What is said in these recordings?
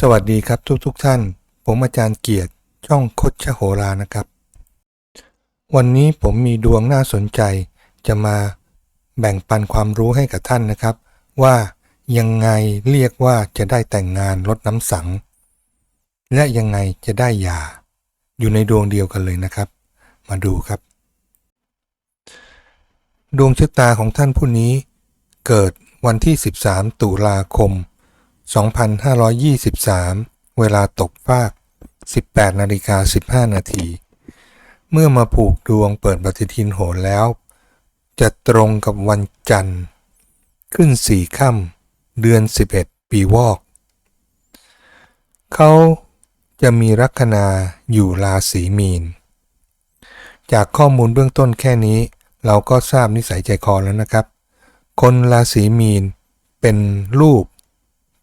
สวัสดีครับทุกทุกๆท่าน ผมอาจารย์เกียรติ ช่องคดชโหรานะครับ วันนี้ผมมีดวงน่าสนใจ จะมาแบ่งปันความรู้ให้กับท่านนะครับ ว่ายังไงเรียกว่าจะได้แต่งงานลดน้ำสัง และยังไงจะได้หย่า อยู่ในดวงเดียวกันเลยนะครับ มาดูครับ ดวงชะตาของท่านผู้นี้ เกิดวันที่ 13 ตุลาคม 2523 เวลาตกฟาก 18นาฬิกา15 นาที เมื่อมาผูกดวงเปิดปฏิทินโหรแล้ว จะตรงกับวันจันทร์ ขึ้นสี่ค่ำเดือน 11 ปีวอก เขาจะมีลัคนาอยู่ราศีมีน จากข้อมูลเบื้องต้นแค่นี้ เราก็ทราบนิสัยใจคอแล้วนะครับ คนราศีมีนเป็นรูป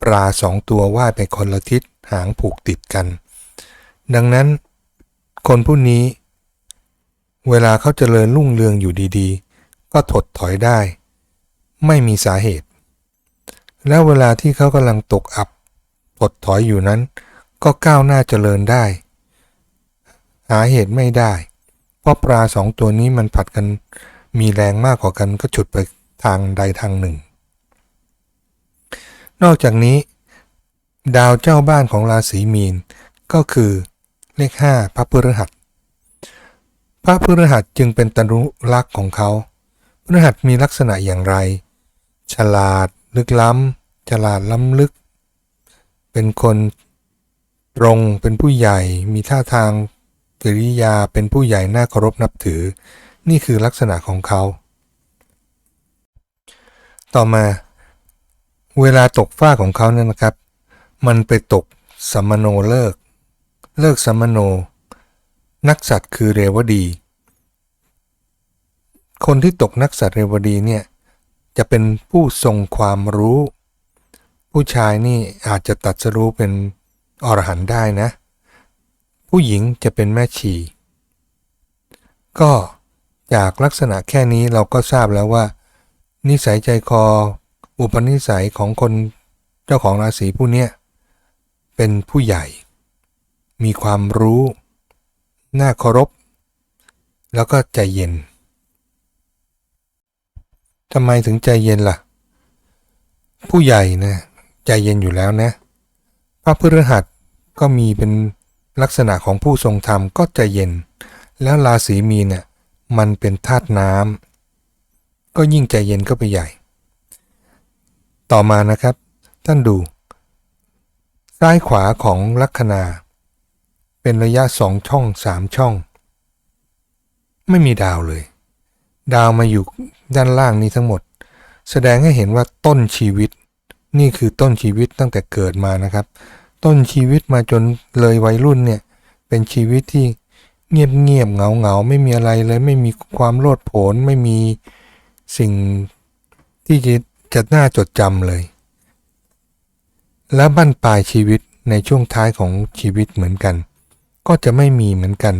ปลาสองตัวว่ายไปคนละทิศหางผูกติดกัน ดังนั้น คนผู้นี้ เวลาเขาเจริญรุ่งเรืองอยู่ดีๆ ก็ถดถอยได้ ไม่มีสาเหตุ แล้วเวลาที่เขากำลังตกอับถดถอยอยู่นั้น ก็ก้าวหน้าเจริญได้ หาเหตุไม่ได้ เพราะปลาสองตัวนี้มันผัดกันมีแรงมากกว่ากันก็ฉุดไปทางใดทางหนึ่ง นอกจากนี้ ดาวเจ้าบ้านของราศีมีน ก็คือเลขห้าพระพฤหัส พระพฤหัสจึงเป็นตนุรักษ์ของเขาพฤหัสมีลักษณะอย่างไร ฉลาดลึกล้ำ ฉลาดล้ำลึก เป็นคนตรงเป็นผู้ใหญ่มีท่าทางกิริยาเป็นผู้ใหญ่น่าเคารพนับถือ นี่คือลักษณะของเขา ต่อมา เวลาตกฟ้าของเขาเนี่ยนะครับ มันไปตกสัมโนเลิก เลิกสัมมโน นักสัตว์คือเรวดี คนที่ตกนักสัตว์เรวดีเนี่ยจะเป็นผู้ทรงความรู้ ผู้ชายนี่อาจจะตัดสรู้เป็นอรหันต์ได้นะ ผู้หญิงจะเป็นแม่ชี ก็จากลักษณะแค่นี้เราก็ทราบแล้วว่า นิสัยใจคอ อุปนิสัยของคนเจ้าของราศีผู้เนี้ยเป็นผู้ใหญ่ มีความรู้ น่าเคารพ แล้วก็ใจเย็นทำไมถึงใจเย็นล่ะ ผู้ใหญ่นะใจเย็นอยู่แล้วนะพระพฤหัสก็มีเป็นลักษณะของผู้ทรงธรรมก็ใจเย็น แล้วราศีมีเนี่ยมันเป็นธาตุน้ำก็ยิ่งใจเย็นก็ไปใหญ่ ต่อมานะครับ ท่านดู ซ้ายขวาของลัคนา เป็นระยะสองช่องสามช่อง ไม่มีดาวเลย ดาวมาอยู่ด้านล่างนี้ทั้งหมด แสดงให้เห็นว่าต้นชีวิต นี่คือต้นชีวิตตั้งแต่เกิดมานะครับ ต้นชีวิตมาจนเลยวัยรุ่นเนี่ย เป็นชีวิตที่เงียบเงียบเหงาเหงาไม่มีอะไรเลย ไม่มีความโลดโผนไม่มีสิ่งที่จะ จะน่าจดจำเลย และบั้นปลายชีวิตในช่วงท้ายของชีวิตเหมือนกัน ก็จะไม่มีเหมือนกัน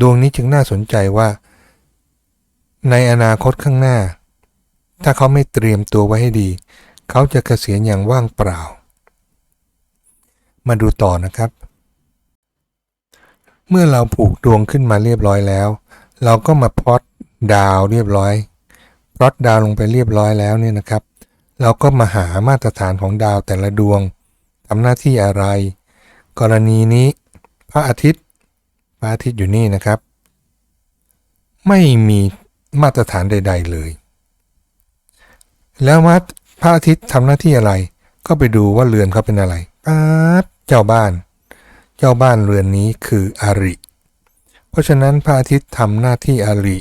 ดวงนี้จึงน่าสนใจว่า ในอนาคตข้างหน้า ถ้าเขาไม่เตรียมตัวไว้ให้ดี เขาจะเกษียณอย่างว่างเปล่า มาดูต่อนะครับ เมื่อเราผูกดวงขึ้นมาเรียบร้อยแล้ว เราก็มาพอตดาวเรียบร้อย พลอตดาวลงไปเรียบร้อยแล้วเนี่ยนะครับ เราก็มาหามาตรฐานของดาวแต่ละดวงทำหน้าที่อะไร กรณีนี้พระอาทิตย์พระอาทิตย์อยู่นี่นะครับ ไม่มีมาตรฐานใด ๆ เลย แล้วมาพระอาทิตย์ทำหน้าที่อะไร ก็ไปดูว่าเรือนเขาเป็นอะไรป๊าบเจ้าบ้าน เจ้าบ้านเรือนนี้คืออาริ เพราะฉะนั้นพระอาทิตย์ทำหน้าที่อาริ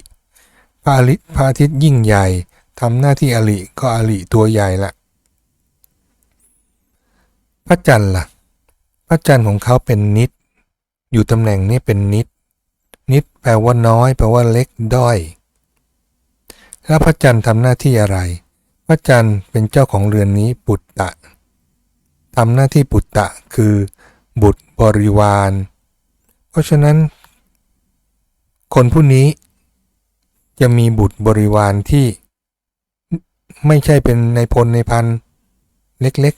พระอาริพระอาทิตย์ยิ่งใหญ่ทำหน้าที่อริก็อริตัวใหญ่ละพระจันทร์ล่ะ พระจันทร์ของเขาเป็นนิด อยู่ตำแหน่งนี้เป็นนิด นิดแปลว่าน้อย แปลว่าเล็กด้อย แล้วพระจันทร์ทำหน้าที่อะไร พระจันทร์เป็นเจ้าของเรือนนี้ปุตตะทำหน้าที่ปุตตะคือ บุตรบริวาร เพราะฉะนั้น คนผู้นี้ จะมีบุตรบริวารที่ไม่ใช่เป็นในพลในพันเล็ก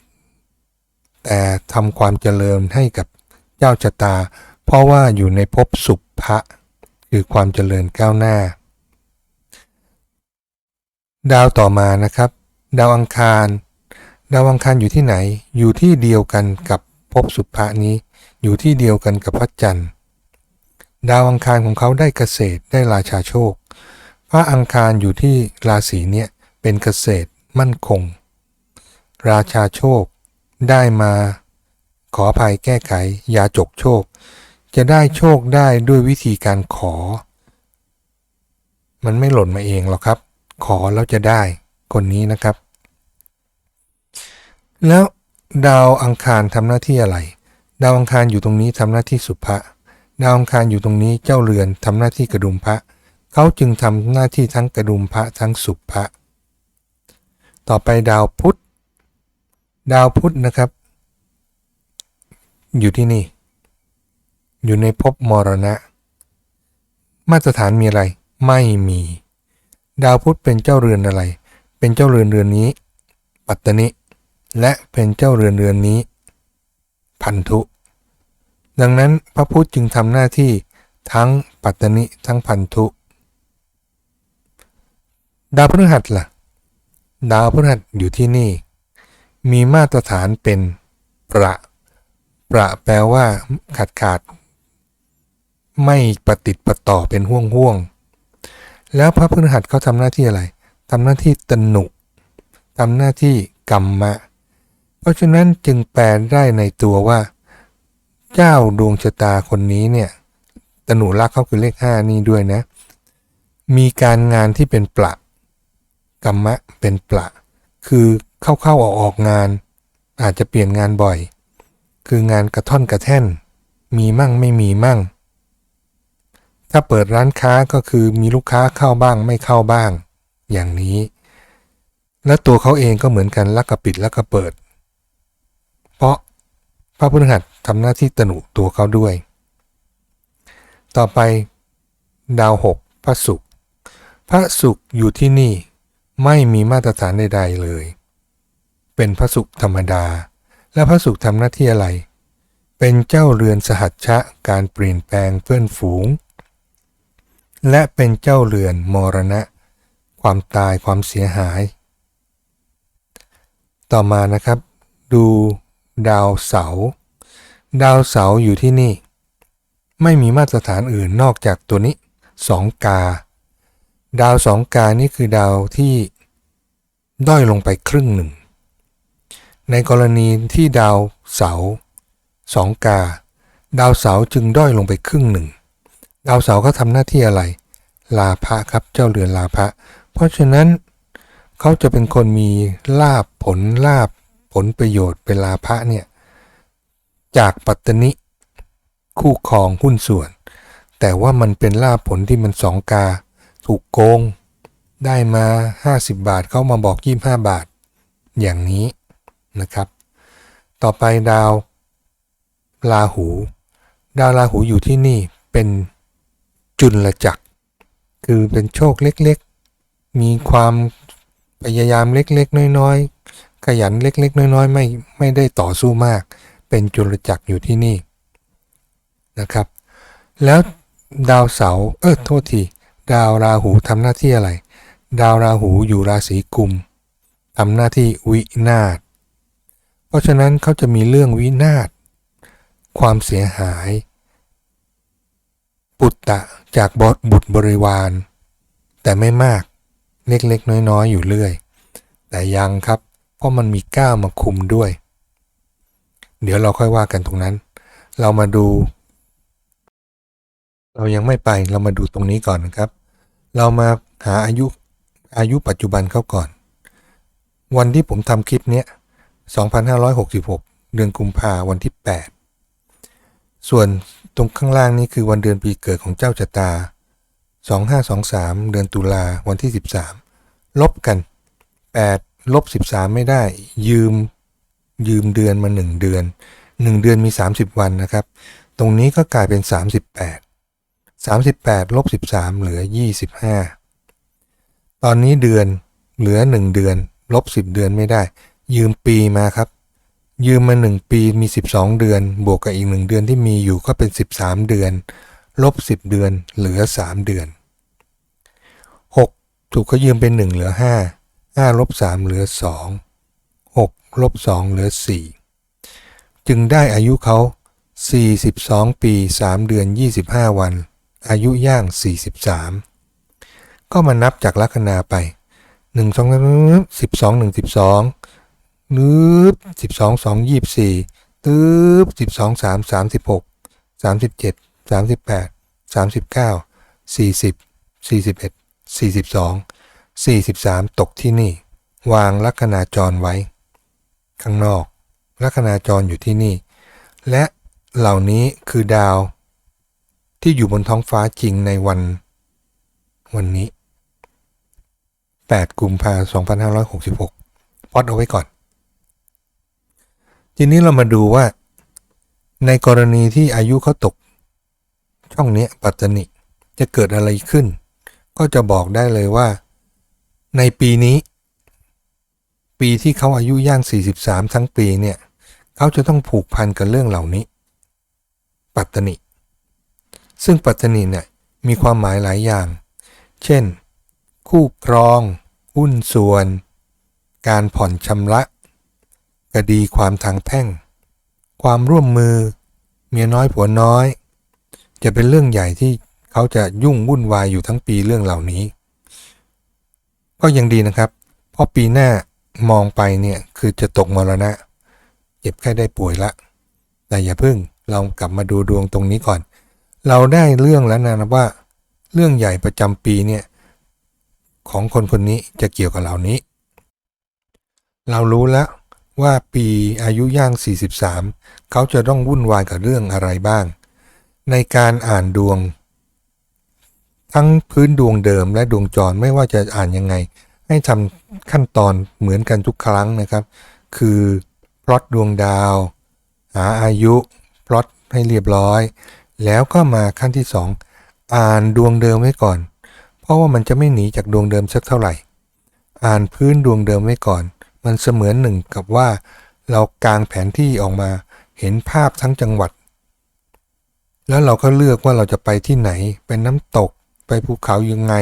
ๆ แต่ทำความเจริญให้กับเจ้าชะตา เพราะว่าอยู่ในภพสุภะคือความเจริญก้าวหน้า ดาวต่อมานะครับ ดาวอังคาร ดาวอังคารอยู่ที่ไหน อยู่ที่เดียวกันกับภพสุภะนี้ อยู่ที่เดียวกันกับพระจันทร์ ดาวอังคารของเขาได้เกษตรได้ราชาโชค พระอังคารอยู่ที่ราศีเนี้ยเป็นเกษตรมั่นคง ราชาโชคได้มาขออภัยแก้ไขยาจกโชค จะได้โชคได้ด้วยวิธีการขอ มันไม่หล่นมาเองหรอกครับ ขอแล้วจะได้คนนี้นะครับ แล้วดาวอังคารทำหน้าที่อะไร ดาวอังคารอยู่ตรงนี้ทำหน้าที่สุภะดาวอังคารอยู่ตรงนี้เจ้าเรือนทำหน้าที่กระดุมพระ เขาจึงทำหน้าที่ทั้งกระดุมพระทั้งสุภะต่อไปดาวพุธดาวพุธนะครับ อยู่ที่นี่ อยู่ในภพมรณะ มาตรฐานมีอะไร ไม่มี ดาวพุธเป็นเจ้าเรือนอะไร เป็นเจ้าเรือนเรือนนี้ ปัตตนิและเป็นเจ้าเรือนเรือนนี้ พันธุ ดังนั้นพระพุธจึงทำหน้าที่ทั้งปัตตนิทั้งพันธุ ดาวพฤหัสล่ะ ดาวพฤหัสอยู่ที่นี่ มีมาตรฐานเป็นประ ประแปลว่า ขาดขาด ไม่ปฏิดประต่อเป็นห่วงห่วง แล้วพระพฤหัสเขาทำหน้าที่อะไรทำหน้าที่ตนุทำหน้าที่กรรมะ เพราะฉะนั้นจึงแปลได้ในตัวว่า เจ้าดวงชะตาคนนี้เนี่ยตนุรักษ์เขาคือเลขห้านี่ด้วยนะ มีการงานที่เป็นประ กรรมะเป็นประ คือเข้าๆออกออกๆงาน อาจจะเปลี่ยนงานบ่อย คืองานกระท่อนกระแท่น มีมั่งไม่มีมั่ง ถ้าเปิดร้านค้าก็คือมีลูกค้าเข้าบ้างไม่เข้าบ้าง อย่างนี้ และตัวเขาเองก็เหมือนกันลักกระปิดลักกระเปิด เพราะพระพฤหัสทำหน้าที่ตนุตัวเขาด้วย ต่อไป ดาวหกพระศุกร์พระศุกร์อยู่ที่นี่ ไม่มีมาตรฐานใดๆเลย เป็นพระศุกร์ธรรมดา และพระศุกร์ทำหน้าที่อะไร เป็นเจ้าเรือนสหัชชะการเปลี่ยนแปลงเพื่อนฝูง และเป็นเจ้าเรือนมรณะ ความตายความเสียหาย ต่อมานะครับ ดูดาวเสา ดาวเสาอยู่ที่นี่ ไม่มีมาตรฐานอื่นนอกจากตัวนี้สองกา ดาวสองกานี่คือดาวที่ด้อยลงไปครึ่งหนึ่ง ในกรณีที่ดาวเสาสองกา ดาวเสาจึงด้อยลงไปครึ่งหนึ่ง ดาวเสาร์เขาทำหน้าที่อะไร ลาภะครับเจ้าเรือนลาภะเพราะฉะนั้นเขาจะเป็นคนมีลาบผลลาบผลประโยชน์เป็นลาภะเนี่ยจากปัตตนิคู่ครองหุ้นส่วน แต่ว่ามันเป็นลาบผลที่มันสองกา ถูกโกง ได้มา 50 บาทเขามาบอก 25 บาท อย่างนี้นะครับ ต่อไปดาวลาหู ดาวราหูอยู่ที่นี่เป็นจุลจักร คือเป็นโชคเล็กๆ มีความพยายามเล็กๆ น้อยๆ ขยันเล็กๆ น้อยๆ ไม่ไม่ได้ต่อสู้มาก เป็นจุลจักรอยู่ที่นี่นะครับ แล้วดาวเสาเออโทษที ดาวราหูทำหน้าที่อะไร ดาวราหูอยู่ราศีกุมทำหน้าที่วินาศเพราะฉะนั้นเขาจะมีเรื่องวินาศความเสียหาย ปุตตะจากบอบุตรบริวาร แต่ไม่มากเล็กๆ น้อยๆ อยู่เรื่อย แต่ยังครับ เพราะมันมีก้าวมาคุมด้วย เดี๋ยวเราค่อยว่ากันตรงนั้น เรามาดู เรายังไม่ไปเรามาดูตรงนี้ก่อนนะครับ เรามาหาอายุอายุปัจจุบันเขาก่อน วันที่ผมทำคลิปเนี้ย2566 เดือนกุมภาวันที่ 8 ส่วนตรงข้างล่างนี้คือวันเดือนปีเกิดของเจ้าชะตา 2523 เดือนตุลาวันที่ 13 ลบกัน 8 ลบ 13 ไม่ได้ ยืม ยืมเดือนมา 1 เดือน 1 เดือนมี 30 วันนะครับ ตรงนี้ก็กลายเป็น 38 38ลบ13 เหลือ 25 ตอนนี้เดือนเหลือ 1 เดือน ลบ 10 เดือนไม่ได้ ยืมปีมาครับ ยืมมา 1 ปีมี 12 เดือน บวกกับอีก 1 เดือนที่มีอยู่ก็เป็น 13 เดือน ลบ 10 เดือน เหลือ 3 เดือน 6 ถูกเขายืมเป็น 1 เหลือ 5 5ลบ3เหลือ 2 6ลบ2เหลือ 4 จึงได้อายุเขา 42 ปี 3 เดือน 25 วัน อายุย่าง 43 ก็มานับจากลัคนาไป 1 2 12 1 12นึบ12 2 24ตึบ12 3 36 37 38 39 40 41 42 43 ตกที่นี่ วางลัคนาจรไว้ ข้างนอกลัคนาจรอยู่ที่นี่ และเหล่านี้คือดาว ที่อยู่บนท้องฟ้าจริงในวัน วันนี้ 8 กุมภาพันธ์ 2566พอดเอาไว้ก่อน ทีนี้เรามาดูว่า ในกรณีที่อายุเขาตก ช่องนี้ปัตตนิจะเกิดอะไรขึ้น ก็จะบอกได้เลยว่า ในปีนี้ ปีที่เขาอายุย่าง 43 ทั้งปีเนี่ย เขาจะต้องผูกพันกับเรื่องเหล่านี้ ปัตตนิ ซึ่งปัตตนิเนี่ยมีความหมายหลายอย่าง เช่น คู่ครอง หุ้นส่วน การผ่อนชำระคดีความทางแพ่ง ความร่วมมือ เมียน้อยผัวน้อย จะเป็นเรื่องใหญ่ที่เขาจะยุ่งวุ่นวายอยู่ทั้งปีเรื่องเหล่านี้ ก็ยังดีนะครับเพราะปีหน้ามองไปเนี่ยคือจะตกมรณะ เจ็บแค่ได้ป่วยละ แต่อย่าพึ่งเรากลับมาดูดวงตรงนี้ก่อน เราได้เรื่องแล้วนะว่า เรื่องใหญ่ประจำปีเนี่ยของคนคนนี้จะเกี่ยวกับเหล่านี้ เรารู้แล้วว่าปีอายุย่าง 43 เขาจะต้องวุ่นวายกับเรื่องอะไรบ้าง ในการอ่านดวง ทั้งพื้นดวงเดิมและดวงจรไม่ว่าจะอ่านยังไง ให้ทำขั้นตอนเหมือนกันทุกครั้งนะครับ คือพลอตดวงดาว หาอายุพลอตให้เรียบร้อย แล้วก็มาขั้นที่ 2 อ่านดวงเดิมไว้ก่อน เพราะว่ามันจะไม่หนีจากดวงเดิมสักเท่าไหร่ อ่านพื้นดวงเดิมไว้ก่อน มันเสมือนหนึ่งกับว่า เรากางแผนที่ออกมาเห็นภาพทั้งจังหวัด แล้วเราก็เลือกว่าเราจะไปที่ไหน เป็นน้ำตก ไปภูเขายังไง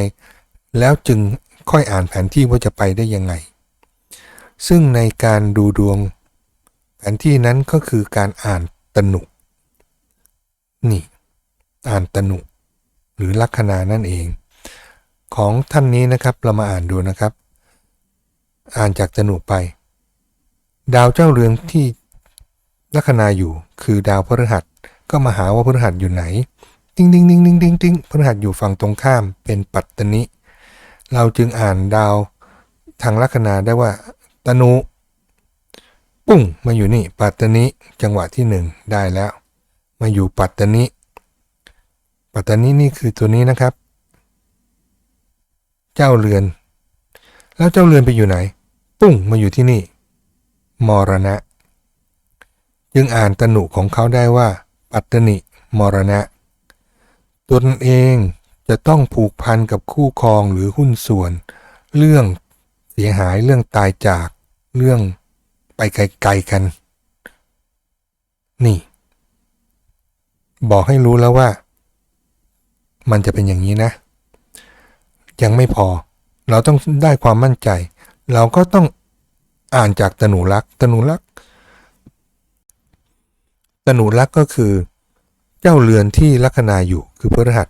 แล้วจึงค่อยอ่านแผนที่ว่าจะไปได้ยังไง ซึ่งในการดูดวง แผนที่นั้นก็คือการอ่านตนุก นี่อ่านตนุหรือลัคนานั่นเอง ของท่านนี้นะครับเรามาอ่านดูนะครับ อ่านจากตนุไป ดาวเจ้าเรือนที่ลัคนาอยู่คือดาวพฤหัสก็มาหาว่าพฤหัสอยู่ไหน ติ้งติ้งติ้งติ้งติ้งติ้งพฤหัสอยู่ฝั่งตรงข้ามเป็นปัตตนิ เราจึงอ่านดาวทางลัคนาได้ว่าตนุ ปุ้งมาอยู่นี่ปัตตนิจังหวะที่หนึ่งได้แล้ว มาอยู่ปัตตานิปัตตานินี่คือตัวนี้นะครับ เจ้าเรือน แล้วเจ้าเรือนไปอยู่ไหน ปุ้งมาอยู่ที่นี่ มรณะ จึงอ่านตนุของเขาได้ว่า ปัตตนิมรณะ ตนเองจะต้องผูกพันกับคู่ครองหรือหุ้นส่วน เรื่องเสียหายเรื่องตายจากเรื่องไปไกลๆกัน นี่ บอกให้รู้แล้วว่า มันจะเป็นอย่างนี้นะ ยังไม่พอ เราต้องได้ความมั่นใจ เราก็ต้องอ่านจากตนูรักษ์ตนูรักษ์ตนูรักษ์ก็คือ เจ้าเรือนที่ลัคนาอยู่คือพฤหัส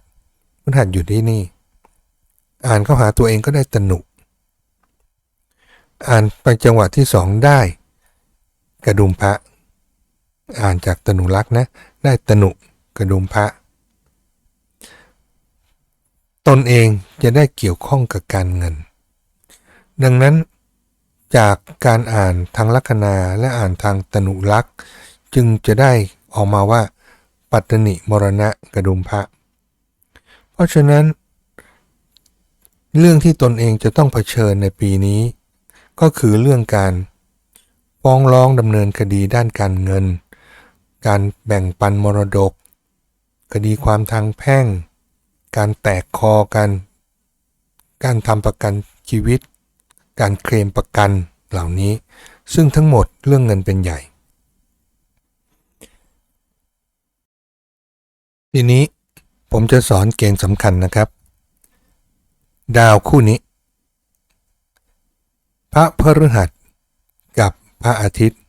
พฤหัสอยู่ที่นี่ อ่านเข้าหาตัวเองก็ได้ตนุอ่านไปจังหวะที่สองได้ กระดุมพระ อ่านจากตนุรักษ์นะ ได้ตนุ กระดุมพระ ตนเองจะได้เกี่ยวข้องกับการเงิน ดังนั้นจากการอ่านทางลัคนาและอ่านทางตนุรักษ์จึงจะได้ออกมาว่า ปัตตนิมรณะกระดุมพระ เพราะฉะนั้น เรื่องที่ตนเองจะต้องเผชิญในปีนี้ ก็คือเรื่องการฟ้องร้องดำเนินคดีด้านการเงิน การแบ่งปันมรดก คดีความทางแพ่ง การแตกคอกัน การทำประกันชีวิต การเคลมประกันเหล่านี้ ซึ่งทั้งหมดเรื่องเงินเป็นใหญ่ ทีนี้ผมจะสอนเกณฑ์สำคัญนะครับ ดาวคู่นี้ พระพฤหัสกับพระอาทิตย์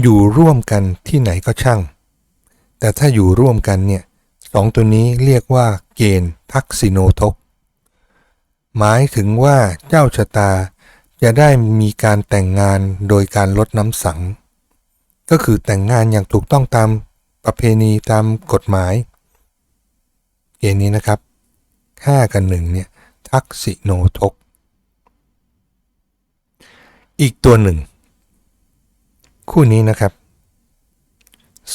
อยู่ร่วมกันที่ไหนก็ช่าง แต่ถ้าอยู่ร่วมกันเนี่ยสองตัวนี้เรียกว่าเกณฑ์ทักษิโนทก หมายถึงว่าเจ้าชะตาจะได้มีการแต่งงานโดยการลดน้ำสัง ก็คือแต่งงานอย่างถูกต้องตามประเพณีตามกฎหมาย เกณฑ์นี้นะครับ 5 กับ1เนี่ยทักษิโนทก อีกตัวหนึ่ง คู่นี้นะครับ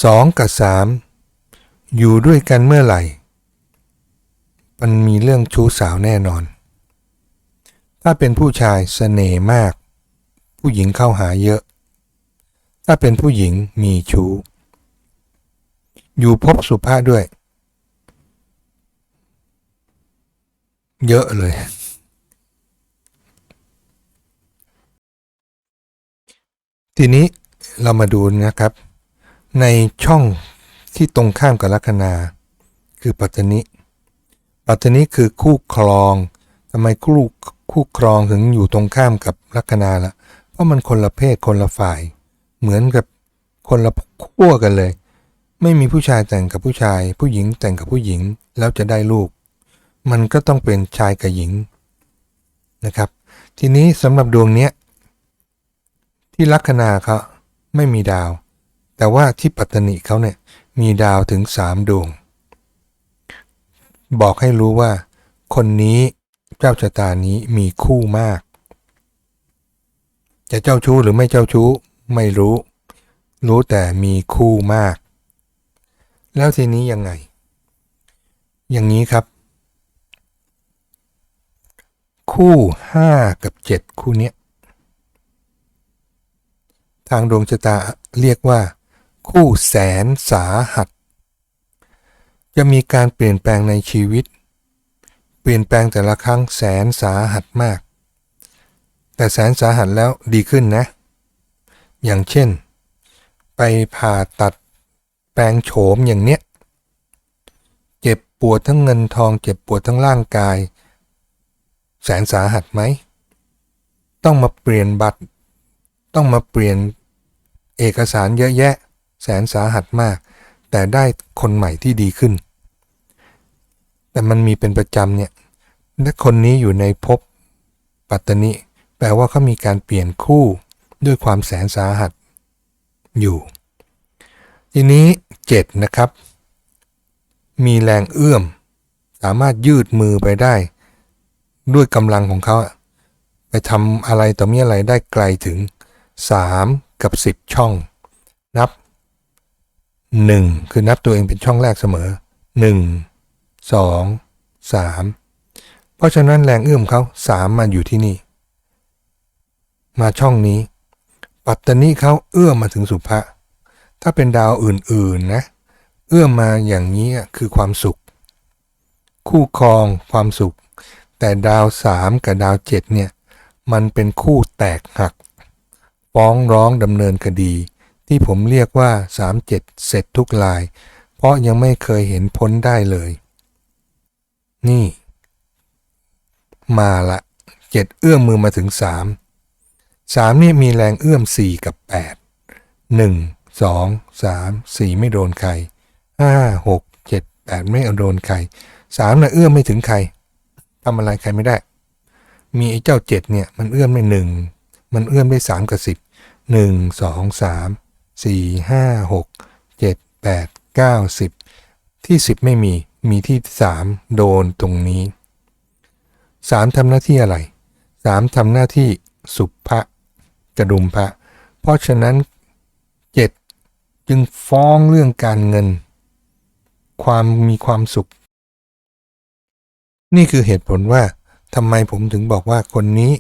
2 กับ 3 อยู่ด้วยกันเมื่อไหร่ มันมีเรื่องชู้สาวแน่นอน ถ้าเป็นผู้ชายเสน่ห์มาก ผู้หญิงเข้าหาเยอะ ถ้าเป็นผู้หญิงมีชู้ อยู่พบสุภาพด้วย เยอะเลยทีนี้เรามาดูนะครับ ในช่องที่ตรงข้ามกับลัคนา คือปัตตนิปัตตนิคือคู่ครองทำไมคู่คู่ครองถึงอยู่ตรงข้ามกับลัคนาละ่ะ เพราะมันคนละเพศคนละฝ่าย เหมือนกับคนละขั้วกันเลย ไม่มีผู้ชายแต่งกับผู้ชาย ผู้หญิงแต่งกับผู้หญิงแล้วจะได้ลูก มันก็ต้องเป็นชายกับหญิงนะครับ ทีนี้สำหรับดวงเนี้ยที่ลัคนาเขาไม่มีดาว แต่ว่าที่ปัตตนิเขาเนี่ยมีดาวถึงสามดวง บอกให้รู้ว่า คนนี้เจ้าชะตานี้มีคู่มาก จะเจ้าชู้หรือไม่เจ้าชู้ไม่รู้ รู้แต่มีคู่มาก แล้วทีนี้ยังไง อย่างนี้ครับ คู่5กับ7คู่เนี้ยทางดวงชะตาเรียกว่า คู่แสนสาหัส จะมีการเปลี่ยนแปลงในชีวิต เปลี่ยนแปลงแต่ละครั้งแสนสาหัสมาก แต่แสนสาหัสแล้วดีขึ้นนะ อย่างเช่น ไปผ่าตัดแปลงโฉมอย่างเนี้ย เจ็บปวดทั้งเงินทอง เจ็บปวดทั้งร่างกาย แสนสาหัสไหม ต้องมาเปลี่ยนบัตร ต้องมาเปลี่ยนเอกสารเยอะแยะ แสนสาหัสมาก แต่ได้คนใหม่ที่ดีขึ้น แต่มันมีเป็นประจำเนี่ยและคนนี้อยู่ในภพปัตตนิ แปลว่าเขามีการเปลี่ยนคู่ด้วยความแสนสาหัสอยู่ ทีนี้เจ็ดนะครับ มีแรงเอื้อม สามารถยืดมือไปได้ ด้วยกำลังของเขา ไปทำอะไรต่อมีอะไรได้ไกลถึง 3 กับ 10 ช่อง นับ 1 คือนับตัวเองเป็นช่องแรกเสมอ 1 2 3 เพราะฉะนั้นแรงเอื้อมเขา 3 มาอยู่ที่นี่ มาช่องนี้ ปัตตานิเขาเอื้อมมาถึงสุภะถ้าเป็นดาวอื่นๆนะ เอื้อมมาอย่างนี้คือความสุข คู่ครองความสุข แต่ดาวสามกับดาวเจ็ดเนี่ย มันเป็นคู่แตกหัก ฟ้องร้องดำเนินคดี ที่ผมเรียกว่า 37 เสร็จทุกลาย เพราะยังไม่เคยเห็นพ้นได้เลย นี่ มาละเจ็ดเอื้อมมือมาถึงสามสามนี่มีแรงเอื้อมสี่กับแปดหนึ่งสองสามสี่ไม่โดนใครห้าหกเจ็ดแปดไม่โดนใครสามน่ะเอื้อมไม่ถึงใครทำอะไรใครไม่ได้ มีไอ้เจ้าเจ็ดเนี่ย มันเอื้อมได้หนึ่งมันเอื้อมได้สามกับสิบหนึ่ งสองสามสี่ห้าหกเจ็ดแปดเก้าสิบที่สิบไม่มีมีที่สามโดนตรงนี้สามทำหน้าที่อะไรสามทำหน้าที่สุภะกระดุมพระเพราะฉะนั้นเจ็ดจึงฟ้องเรื่องการเงิน ความมีความสุข นี่คือเหตุผลว่าทำไมผมถึงบอกว่าคนนี้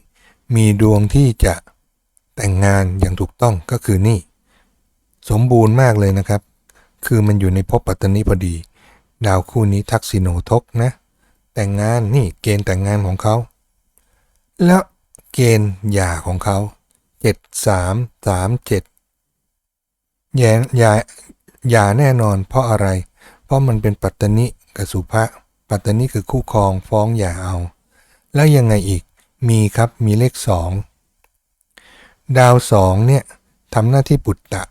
มีดวงที่จะแต่งงานอย่างถูกต้องก็คือนี่ สมบูรณ์มากเลยนะครับ คือมันอยู่ในภพปัตตนิพอดี ดาวคู่นี้ทักษิโนทกนะ แต่งงานนี่เกณฑ์แต่งงานของเขา แล้วเกณฑ์หย่าของเขาเจ็ดสามสามเจ็ดหย่าหย่าหย่าแน่นอนเพราะอะไร เพราะมันเป็นปัตตนิกับสุภะปัตตนิคือคู่ครองฟ้องอย่าเอา แล้วยังไงอีกมีครับมีเลขสองดาวสองเนี่ยทำหน้าที่ปุตตะ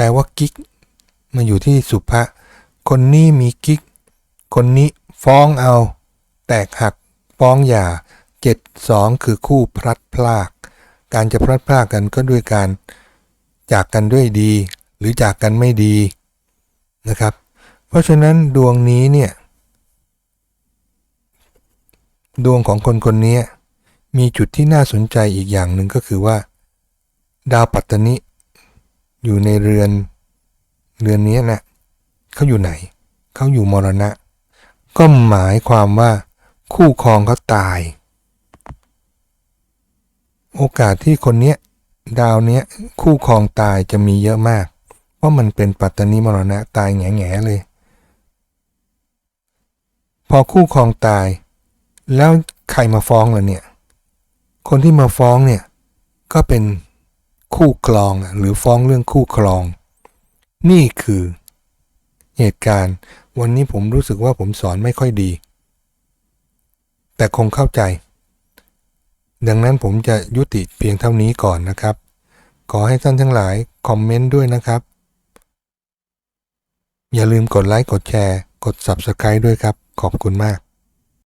แปลว่ากิ๊กมาอยู่ที่สุภะคนนี้มีกิ๊ก คนนี้ฟ้องเอา แตกหัก ฟ้องหย่าเจ็ดสองคือคู่พลัดพราก การจะพลัดพรากกันก็ด้วยการ จากกันด้วยดี หรือจากกันไม่ดีนะครับ เพราะฉะนั้นดวงนี้เนี่ยดวงของคนคนนี้มีจุดที่น่าสนใจอีกอย่างหนึ่งก็คือว่า ดาวปัตตนิ อยู่ในเรือน เรือนนี้นะเขาอยู่ไหน เขาอยู่มรณะ ก็หมายความว่า คู่ครองเขาตาย โอกาสที่คนเนี้ยดาวเนี้ยคู่ครองตายจะมีเยอะมาก เพราะมันเป็นปัตตนิมรณะตายแง่ๆเลย พอคู่ครองตาย แล้วใครมาฟ้องล่ะเนี่ย คนที่มาฟ้องเนี่ย ก็เป็น คู่ครองหรือฟ้องเรื่องคู่ครอง นี่คือเหตุการณ์วันนี้ผมรู้สึกว่าผมสอนไม่ค่อยดี แต่คงเข้าใจ ดังนั้นผมจะยุติเพียงเท่านี้ก่อนนะครับ ขอให้ท่านทั้งหลายคอมเมนต์ด้วยนะครับ อย่าลืมกดไลค์กดแชร์ กด Subscribe ด้วยครับ ขอบคุณมาก